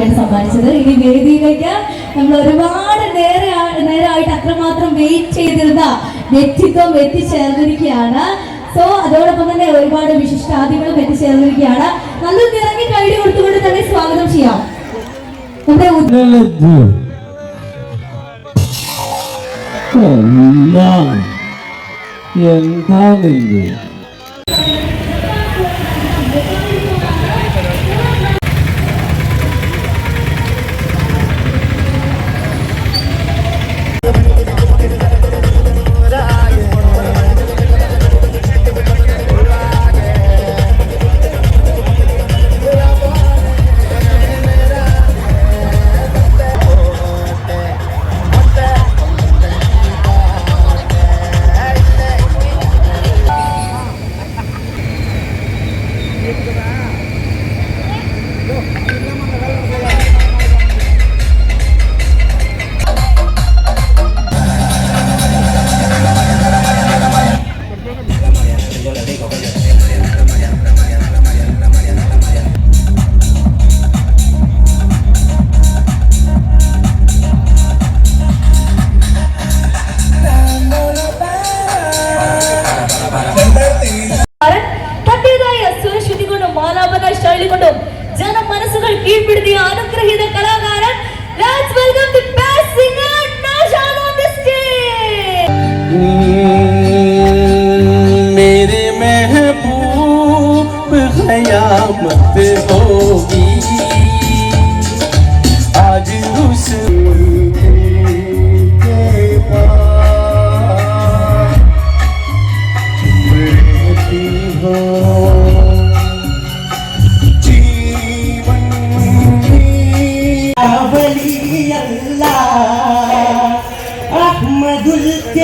നമുക്കായിട്ട് സമ്മാനിച്ചത്. ഇനി വേദിയിലേക്ക് നമ്മൾ ഒരുപാട് നേരെ നേരമായിട്ട് അത്രമാത്രം വെയിറ്റ് ചെയ്തിരുന്ന വ്യക്തിത്വം എത്തിച്ചേർന്നിരിക്കുകയാണ്. സോ അതോടൊപ്പം തന്നെ ഒരുപാട് വിശിഷ്ടാദികളും എത്തിച്ചേർന്നിരിക്കുകയാണ്. നല്ല നിറങ്ങി കൈഡി കൊടുത്തുകൊണ്ട് തന്നെ സ്വാഗതം ചെയ്യാം. നമ്മുടെ ഉദ്- എന്താ എന്താണിത്?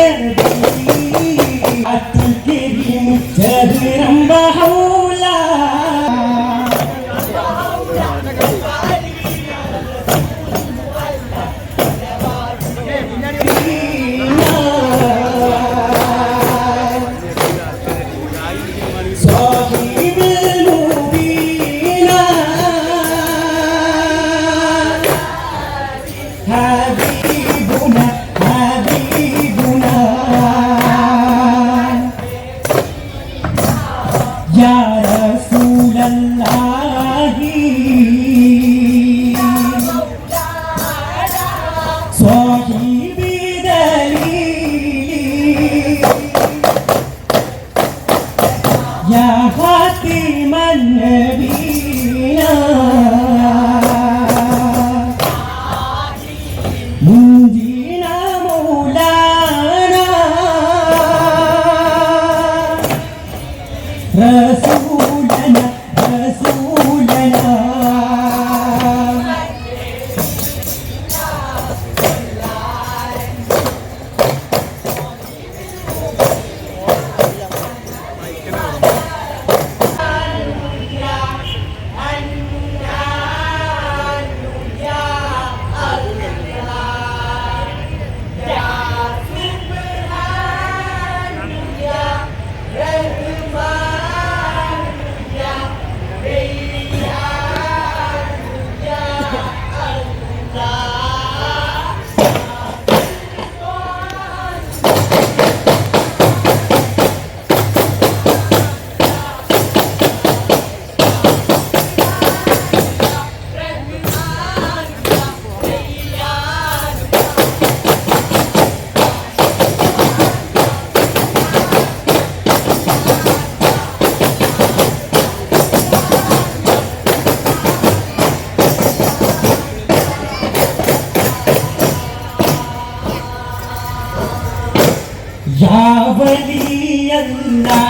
where it. Só que tonight.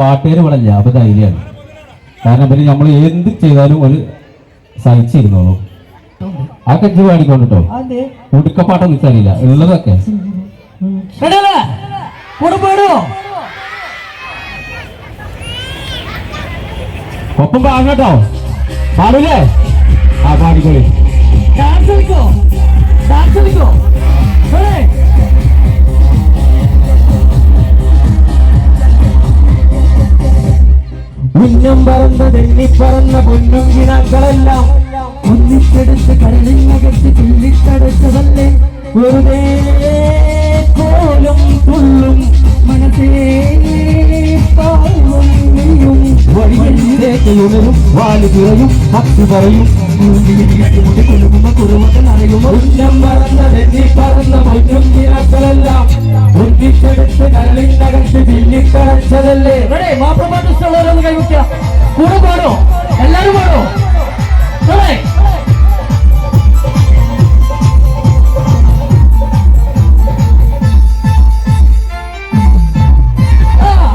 പാട്ടുകാർ ഇവിടെ അപ്പൊ ധൈര്യമാണ് കാരണം പിന്നെ നമ്മൾ എന്ത് ചെയ്താലും ഒരു സഹിച്ചിരുന്നോളൂ. ആ കഞ്ചി പാടിക്കോട്ടോ ഉടുക്കപ്പാട്ടൊന്നും വെച്ചാലില്ല ഉള്ളതൊക്കെ. ഒപ്പം പാടട്ടോ പാടില്ലേ? ആ പാടിക്കോളി. ഡാൻസ് കളിക്കോ? ഡാൻസ് കളിക്കോ? ഏയ് പറന്ന പറന്നതെണ്ണി പറന്ന പൊന്നും കിനാക്കളെല്ലാം ഒന്നിച്ചെടുത്ത് കരളിനകത്ത് തുള്ളിത്തടച്ചതല്ലേ? വെറുതെ കോലും തുള്ളും മനസ്സേ പാവം വഴികളിലേക്ക് ഉണരും പിറയും. പറന്ന പൊന്നും കിനാക്കളെല്ലാം ഒന്നിച്ചെടുത്ത് കരളിനകത്ത് തുള്ളിത്തടച്ചതല്ലേ ഇവിടെ മാപ്പിളപ്പാട്ട് ഇഷ്ടമുള്ളവരൊന്ന് കൈവയ്ക്കുക കൂടെ പാടോ? എല്ലാരും പാടോ?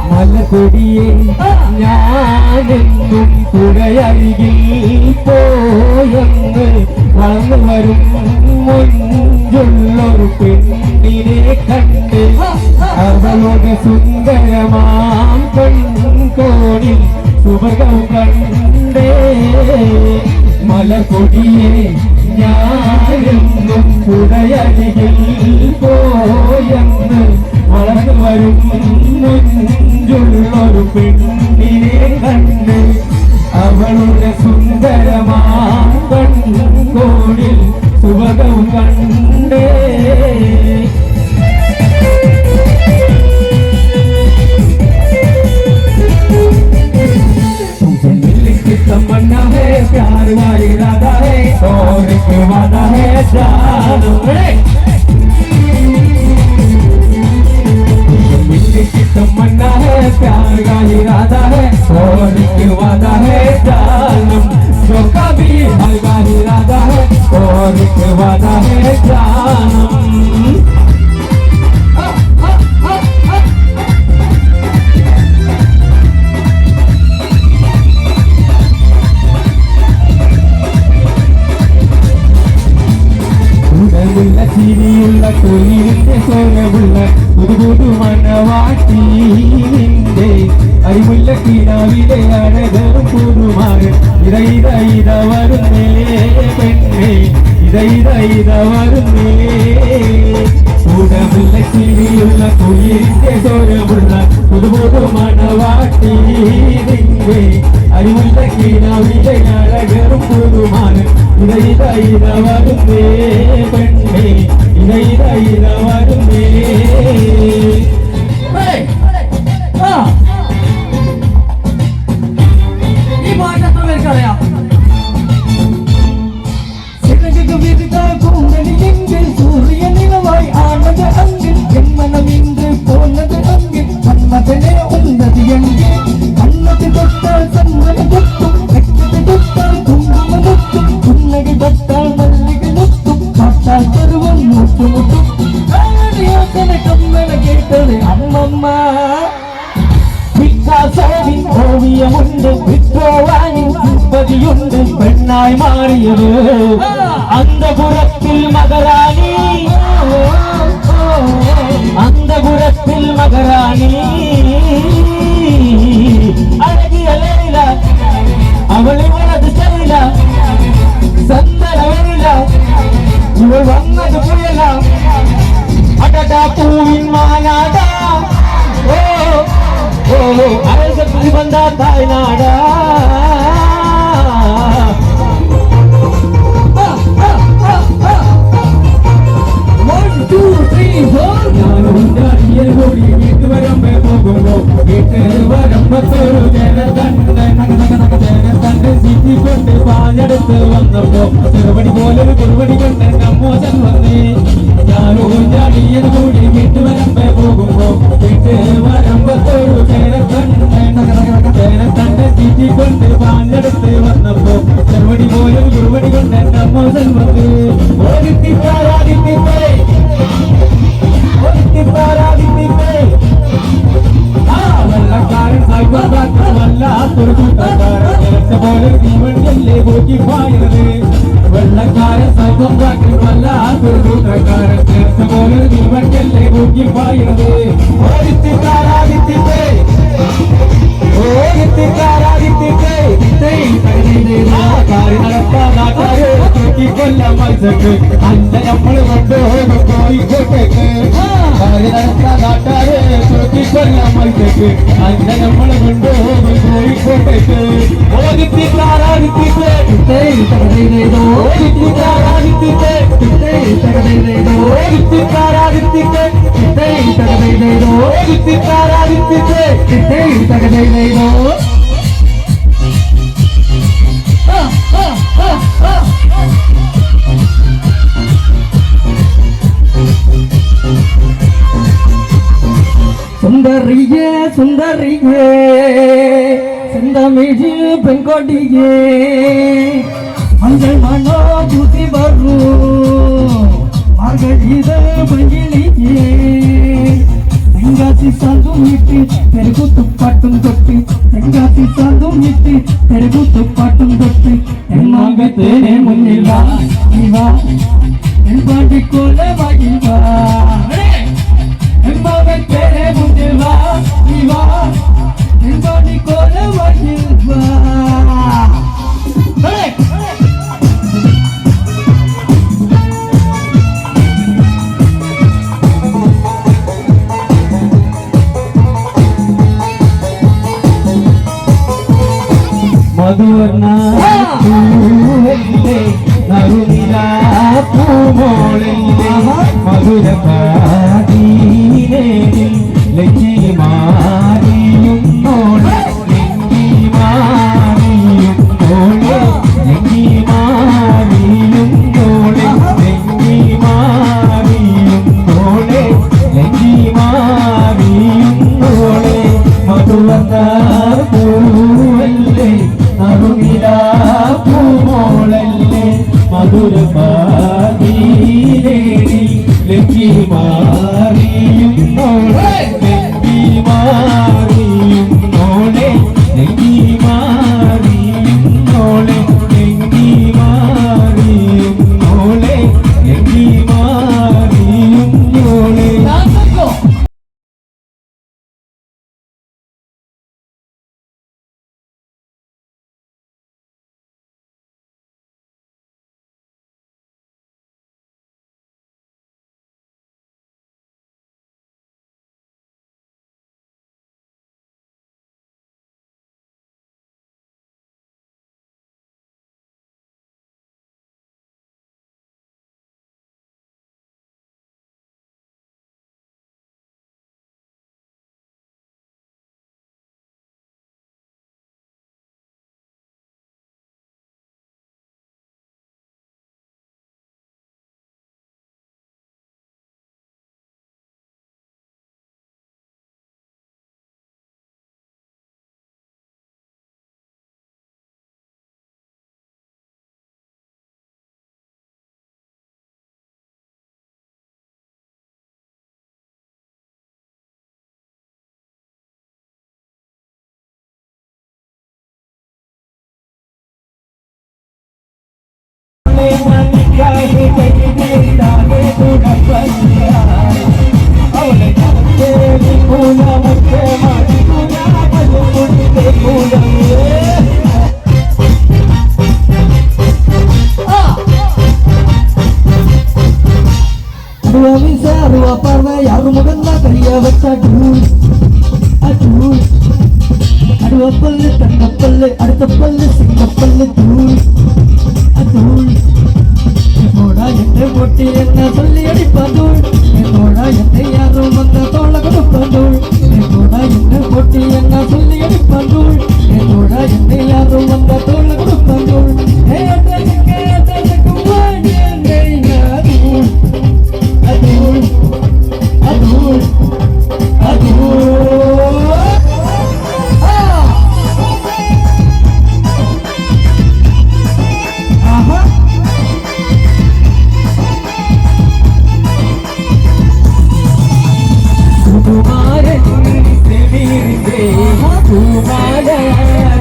മലകൊടിയെ ഞാനെന്നും പുഴയരികിൽ പോയെന്ന് വളർന്നു വരും മുഞ്ചുള്ളൊരു പെണ്ണിനെ കണ്ട് അവളുടെ സുന്ദരമാം പെൺകോണിൽ സുഭകം കണ്ടേ. മലകൊടിയെ ഞാനെന്നും പുഴയരികിൽ പോയെന്ന് വളർന്നു വരും മുഞ്ചുള്ളൊരു പെണ്ണിനെ കണ്ട്. അവളുടെ സുന്ദരമാകോണിൽ உலகம் கண்டே तमन्ना है प्यार वाली इरादा है और एक वादा है जान की तमन्ना है प्यार का इरादा है और एक वादा है जान ഭഗവതേ ജ്ഞാനം ഉടലുള്ള ചിരിയുള്ള തൊഴിലിന്റെ സ്വരമുള്ള പുതുപുതു മനവാട്ടി നിന്റെ അരിമുല്ല കിടാവിലെ അഴകറും പുതുമാറ് ഇതൈ ഇതൈ ഇത വരുന്നേ പെണ്ണേ ഇത ഇത ഇത വരുന്നേ ഉടമുള്ള ചിരിയുള്ള തൊഴിലിന്റെ സ്വരമുള്ള പുതുപുതു മനവാട്ടി നിന്റെ അരിമുല്ല കിടാവിലെ അഴകറും പുതുമാറ് ഇത ഇത ഇത വരുന്നേ പെണ്ണേ ഇത ഇത ഇത വരുന്നേ ഏയ് ആ പാഞ്ഞെടുത്ത് വന്നപ്പോ ചെറുപടി പോലൊരു കുറുപടി കൊണ്ട് നമ്മോ വന്നേ ചീറ്റിക്കൊണ്ട് പാഞ്ഞെടുത്ത് വന്നപ്പോ ചെറുപടി പോലൊരു കുറുപടി കൊണ്ട് നമ്മോചൻ വന്നേ ഓടിത്തിപ്പാരാതിത്തിപ്പേ വെള്ളക്കാരൻ സൈബർബാക്ക് വല്ലാത്തൊരു കൂട്ടക്കാരൻ. പോലെ തീവണ്ടിയല്ലേ പോക്കി പായുന്നത് വെള്ളക്കാരൻ സൈബർബാക്ക് വല്ലാത്തൊരു കൂട്ടക്കാരൻ നേരത്തെ പോലെ തീവണ്ടിയല്ലേ പോക്കി പായുന്നത് ഓടിത്തിക്കാരാദിത്തിപ്പേ ഓടിത്തിക്കാരാദിത്തിപ്പേ കാരി നടത്താൻ നാട്ടാരെ കൊല്ലം മത്സക്ക് അല്ല നമ്മൾ കൊണ്ടുപോകും കോഴിക്കോട്ടേക്ക് കാരി നടത്താൻ നാട്ടാരെ తగదైదో ఇప్పి ప్రారాధింపితే ఇట్టే తగదైదో சுந்தரியே சுந்தரியே செந்தமிழ் பெங்கொடியே மஞ்சள் மனோ புத்தி வரும். மார்கள் இதழ் തെങ്കാത്തി സാന്തും നിട്ടി തെരുകുത്തുപ്പാട്ടും തൊട്ടി തെങ്കാത്തി സാന്തും നിട്ടി തെരുകുത്തുപ്പാട്ടും തൊട്ടി എന്നാകത്തേനെ മുന്നില്ല ഇവ എൻ പാട്ടിക്കോലെ വകിവാ പൂവല്ലേ നറുനിലാ പൂമോളല്ലേ മധുര പാതീനേനിൽ ലജ്ജി அடுத்த பல்லு தங்க பல்லு அடுத்த பல்லு சிங்க பல்லு தூள் என்று பொட்டி என்ன சொல்லி அடிப்பதூள் என்னோடா என்னை யாரும் வந்த தோள கொடுப்பதூள் என்னோடா என்று பொட்டி என்ன சொல்லி அடிப்பதூள் என்னோடா என்னை யாரும் வந்த பூமாட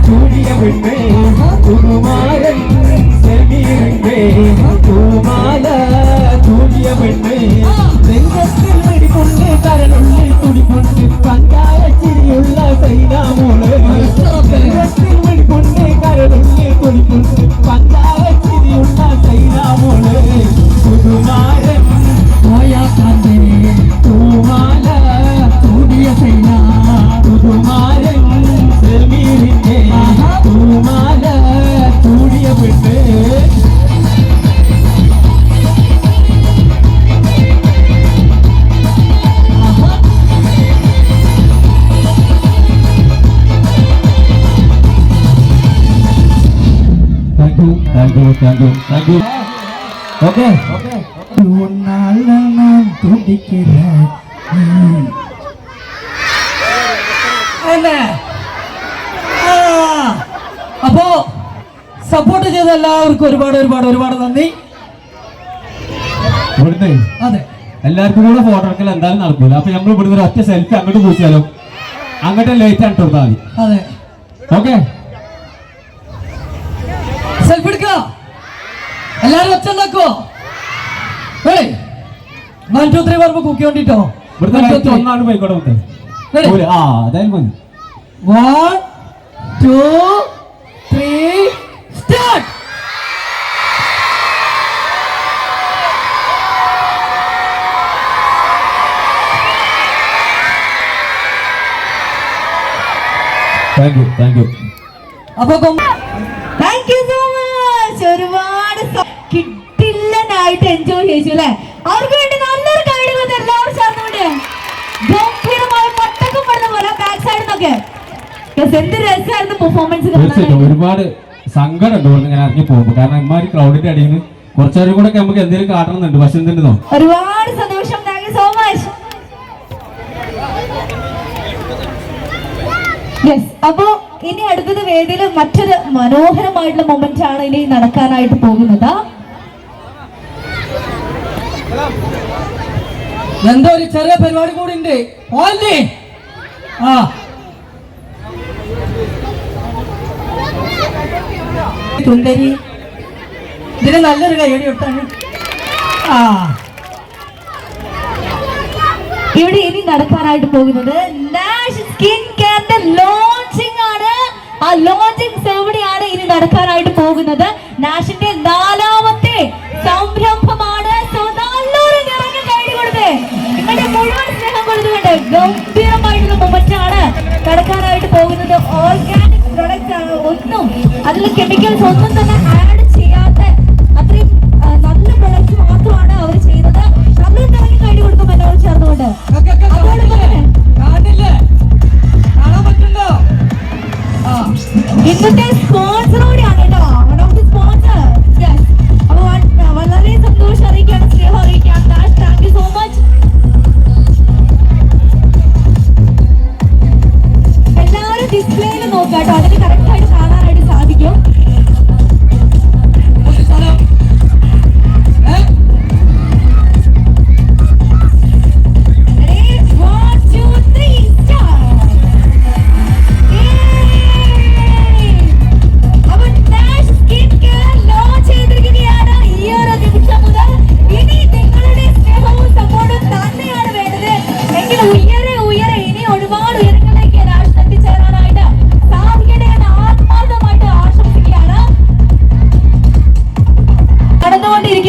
கூடிய பெண்ணே குருமாறன் செல்வீரன்பே பூமாட thank you thank you okay അപ്പോ സപ്പോർട്ട് ചെയ്ത എല്ലാവർക്കും ഒരുപാട് ഒരുപാട് ഒരുപാട് നന്ദി. ഇവിടുത്തെ അതെ. എല്ലാവർക്കും കൂടെ ഫോട്ടോ എടുക്കൽ എന്തായാലും നടക്കൂല. അപ്പൊ നമ്മൾ ഇവിടുന്ന് ഒരു ഒറ്റ സെൽഫി അങ്ങോട്ട് കുറിച്ചാലോ അങ്ങോട്ട് ലേറ്റ് ആണ് കൊടുത്താൽ മതി ഓക്കെ എല്ലാരും ഒച്ച ഉണ്ടാക്കോ ഏയ് വൺ ടു ത്രീ പറയുമ്പോ കുക്കി വേണ്ടിട്ടോ ഇവിടുത്തെ ഒന്നാണ് പോയിക്കോട്ടെ. ആ അതായാലും മതി. One two three start thank you thank you അപ്പൊ താങ്ക് യു സോ മച്ച് ഒരുപാട് കിട്ടില്ലനായിട്ട് എൻജോയ് ചെയ്തു അല്ലെ? അവർക്ക് വേണ്ടി നല്ലൊരു കൈഡ് വന്ന് എല്ലാവരും ചേർന്നുകൊണ്ട് ഗംഭീരമായ പട്ടക്കം പറഞ്ഞ പോലെ ബാക്ക് സൈഡിൽ നിന്നൊക്കെ. Yes, എന്ത് രസമായിരുന്നു പെർഫോമൻസ് തീർച്ചയായിട്ടും ഒരുപാട് സങ്കടം ഉണ്ട് ഇങ്ങനെ ഇറങ്ങി പോകുമ്പോൾ കാരണം ഇമാര് ക്രൗഡിന്റെ അടിയിൽ നിന്ന് കുറച്ചേരും കൂടെ നമുക്ക് എന്തെങ്കിലും കാട്ടണമെന്നുണ്ട്. പക്ഷെ എന്തുണ്ടോ? ഒരുപാട് സന്തോഷം. Thank you so much yes അപ്പോ ഇനി അടുത്തത് വേദിയിൽ മറ്റൊരു മനോഹരമായിട്ടുള്ള മൊമെന്റ് ആണ് ഇനി നടക്കാനായിട്ട് പോകുന്നത്. എന്തോ ഒരു ചെറിയ പരിപാടി കൂടി ഉണ്ട് ഓല്ലേ ആ. തുണ്ടരി. ഇതിന് നല്ലൊരു കൈയടി കൊടുത്താണ്. ആ. ഇവിടെ ഇനി നടക്കാനായിട്ട് പോകുന്നത് നാഷ് സ്കിൻ കെയറിന്റെ ലോഞ്ചിങ് ആണ്. ആ ലോഞ്ചിങ് സെറമണിയാണ് ഇനി നടക്കാനായിട്ട് പോകുന്നത്? നാഷിന്റെ നാലാമത്തെ അതിൽ കെമിക്കൽസ് ഒന്നും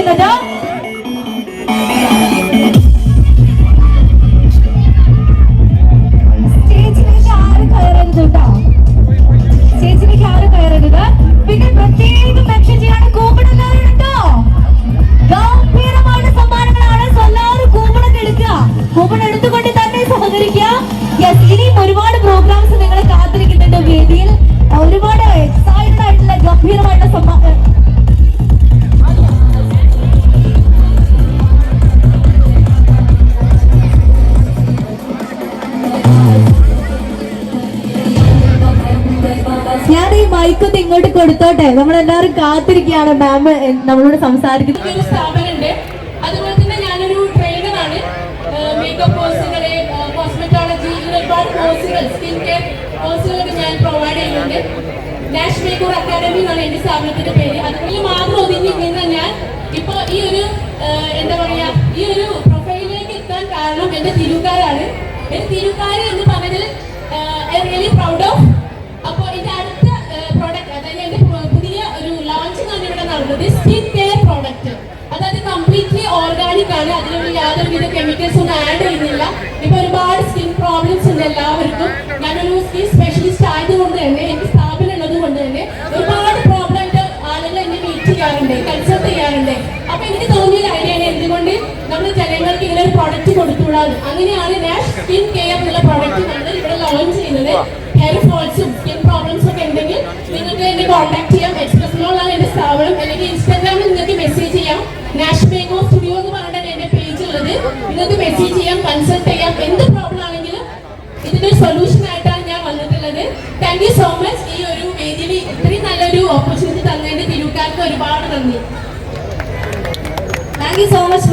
ചെയ്യുന്നത്? സ്റ്റേജിലേക്ക് ആരും കയറരുത് കേട്ടോ സ്റ്റേജിലേക്ക് ആരും കയറരുത്? പിന്നെ പ്രത്യേകം മെൻഷൻ ചെയ്യാണ് കൂപ്പിടുന്നത് കേട്ടോ ഗംഭീരമായ സമ്മാനങ്ങളാണ്. എല്ലാവരും കൂപ്പണം എടുക്കുക. കൂപ്പൺ എടുത്തുകൊണ്ട് തന്നെ സഹകരിക്കുക. യെസ് ഇനിയും ഒരുപാട് പ്രോഗ്രാംസ് നിങ്ങളെ കാത്തിരിക്കുന്നുണ്ട് വേദിയിൽ. ഒരുപാട് എക്സൈറ്റഡ് ആയിട്ടുള്ള ഗംഭീരമായിട്ടുള്ള സമ്മാനം മൈക്കൊന്ന് ഇങ്ങോട്ട് കൊടുത്തോട്ടെ? നമ്മൾ എല്ലാവരും കാത്തിരിക്കുകയാണ് മാം നമ്മളോട് സംസാരിക്കുന്നത് ഒരു അതുപോലെ തന്നെ ഞാനൊരു ട്രെയിനറാണ് മേക്കപ്പ് കോഴ്സുകൾ കോസ്മെറ്റോളജി ഒരുപാട് കോഴ്സുകൾ സ്കിൻ കെയർ കോഴ്സുകളൊക്കെ ഞാൻ പ്രൊവൈഡ് ചെയ്യുന്നുണ്ട്. നാഷ് മേക്കൂർ അക്കാദമി എന്നാണ് എന്റെ സ്ഥാപനത്തിന്റെ പേര്. അതിൽ മാത്രം ഒതുങ്ങി നിന്ന ഞാൻ ഇപ്പൊ ഈ ഒരു എന്താ പറയാ ഈ ഒരു പ്രൊഫൈലിലേക്ക് എത്താൻ കാരണം എന്റെ തിരുക്കാരാണ് എന്റെ തിരുക്കാര് എന്ന് പറഞ്ഞതിൽ I really proud of skin product അതായത് കംപ്ലീറ്റ്ലി ഓർഗാനിക് ആണ്. അതിലൊരു യാതൊരുവിധ കെമിക്കൽസ് ഒന്നും ആഡ് ഒരുപാട് സ്കിൻ പ്രോബ്ലംസ് ഉണ്ട് എല്ലാവർക്കും. ഞാനൊരു സ്കിൻ സ്പെഷ്യലിസ്റ്റ് ആയതുകൊണ്ട് തന്നെ എനിക്ക് സ്ഥാപനം ഉള്ളത് കൊണ്ട് തന്നെ ഒരുപാട് മീറ്റ് ചെയ്യാറുണ്ട് കൺസൾട്ട് ചെയ്യാറുണ്ട്. അപ്പൊ എനിക്ക് തോന്നിയ ഒരു ഐഡിയ എന്തുകൊണ്ട് നമ്മൾ ജനങ്ങൾക്ക് ഇങ്ങനെ ഒരു പ്രോഡക്റ്റ് കൊടുത്തുകൂടാതെ അങ്ങനെയാണ് നാഷ് സ്കിൻ കെയർ എന്നുള്ള പ്രോഡക്റ്റ് നമ്മൾ ഇവിടെ ലോഞ്ച് ചെയ്യുന്നത്. ഹെയർ ഫോൾസും സ്കിൻ പ്രോബ്ലംസ് ഒക്കെ ഉണ്ടെങ്കിൽ നിങ്ങൾക്ക് എന്നെ കോൺടാക്ട് ചെയ്യാം എക്സ്പ്രസ് മോളാണ് എന്റെ സ്ഥാപനം അല്ലെങ്കിൽ ഇൻസ്റ്റാഗ്രാമിൽ നിങ്ങൾക്ക് മെസ്സേജ് ചെയ്യാം. നാഷ് മേക്കോ സ്റ്റുഡിയോ എന്ന് പറഞ്ഞിട്ടാണ് എന്റെ പേജ് ഉള്ളത്. നിങ്ങൾക്ക് മെസ്സേജ് ചെയ്യാം കൺസൾട്ട് ചെയ്യാം. എന്ത് പ്രോബ്ലം ആണെങ്കിലും ഇതിന്റെ സൊല്യൂഷൻ ആയിട്ടാണ് ഞാൻ വന്നിട്ടുള്ളത്. താങ്ക് യു സോ മച്ച് ഈ ഒരു വേദിയിൽ ഇത്രയും നല്ലൊരു ഓപ്പർച്യൂണിറ്റി തന്നതിന്റെ തിരുക്കാർക്ക് ഒരുപാട് നന്ദി. Thank you so much